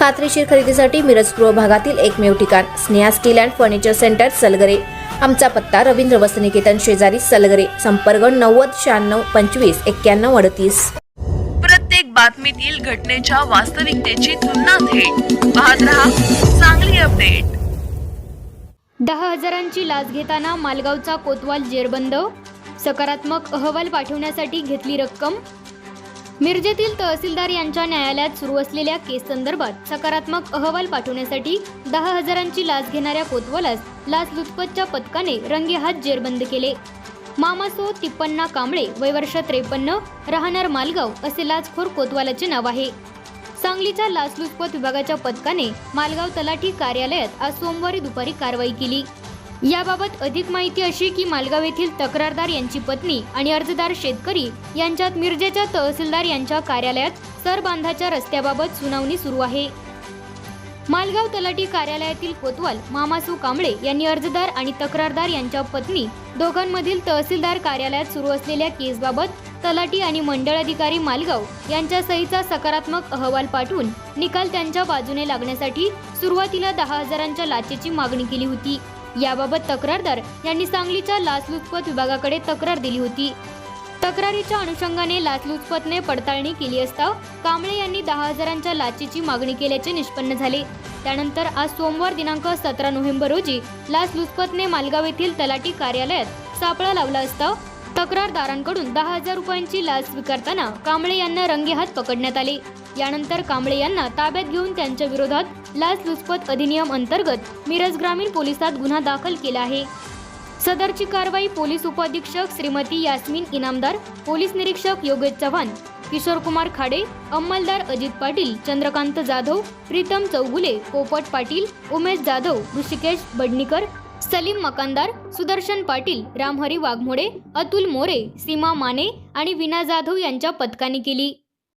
खात्रीशीर खरेदीसाठी मिरज पूर्व भागातील एकमेव ठिकाण Sneha steel and furniture centre Salgare. आमचा पत्ता रवींद्र वसनिकेतन शेजारी सलगरे संपर्क नव्वद शहाण्णव पंचवीस एक्क्याण्णव अडतीस. प्रत्येक बातमीतील घटनेच्या वास्तविकतेची तुलना थेट. पाहत रहा चांगली अपडेट. दहा हजारांची लाच घेताना मालगावचा कोतवाल जेरबंद. सकारात्मक अहवाल पाठवण्यासाठी घेतली रक्कम. मिरजेतील तहसीलदार यांच्या न्यायालयात सुरू असलेल्या केस संदर्भात सकारात्मक अहवाल पाठवण्यासाठी दहा हजारांची लाच घेणाऱ्या कोतवालास लाचलुचपतच्या पथकाने रंगेहात जेरबंद केले. मामासो तिप्पन्ना कांबळे वयवर्ष त्रेपन्न राहणार मालगाव असे लाचखोर कोतवालाचे नाव आहे. सांगलीच्या लाचलुचपत विभागाच्या पथकाने मालगाव तलाठी कार्यालयात आज सोमवारी दुपारी कारवाई केली. याबाबत अधिक माहिती अशी की मालगाव येथील तक्रारदार यांची पत्नी आणि अर्जदार शेतकरी यांच्यात मिरजेच्या तहसीलदार यांच्या कार्यालयात सरबांधाच्या रस्त्याबाबत सुनावणी सुरू आहे. मालगाव तलाठी कार्यालयातील कोतवाल मामासू कांबळे यांनी अर्जदार आणि तक्रारदार यांच्या पत्नी दोघांमधील तहसीलदार कार्यालयात सुरू असलेल्या केसबाबत तलाठी आणि मंडळ अधिकारी मालगाव यांच्या सहीचा सकारात्मक अहवाल पाठवून निकाल त्यांच्या बाजूने लागण्यासाठी सुरुवातीला दहा हजारांच्या लाचेची मागणी केली होती. याबाबत तक्रारदार यांनी सांगलीच्या लाचलुचपत विभागाकडे तक्रार दिली होती. तक्रारीच्या अनुषंगाने लाचलुचपतने पडताळणी केली असता कांबळे यांनी दहा हजारांच्या लाचेची मागणी केल्याचे निष्पन्न झाले. त्यानंतर आज सोमवार दिनांक सतरा नोव्हेंबर रोजी लाचलुचपतने मालगाव येथील तलाठी कार्यालयात सापळा लावला असता तक्रारदारांकडून दहा हजार रुपयांची लाच स्वीकारताना कांबळे यांना रंगेहात पकडण्यात आले. यानंतर कांबळे यांना ताब्यात घेऊन त्यांच्या विरोधात लाचलुचपत अधिनियम अंतर्गत मिरज ग्रामीण पोलिसात गुन्हा दाखल केला आहे. सदरची कारवाई पोलीस उपअधीक्षक श्रीमती यास्मिन इनामदार पोलीस निरीक्षक योगेश चव्हाण किशोर कुमार खाडे अंमलदार अजित पाटील चंद्रकांत जाधव प्रीतम चौगुले पोपट पाटील उमेश जाधव ऋषिकेश बडणीकर सलीम मकानदार सुदर्शन पाटील रामहरी वाघमोडे अतुल मोरे सीमा माने आणि विना जाधव यांच्या पथकाने केली.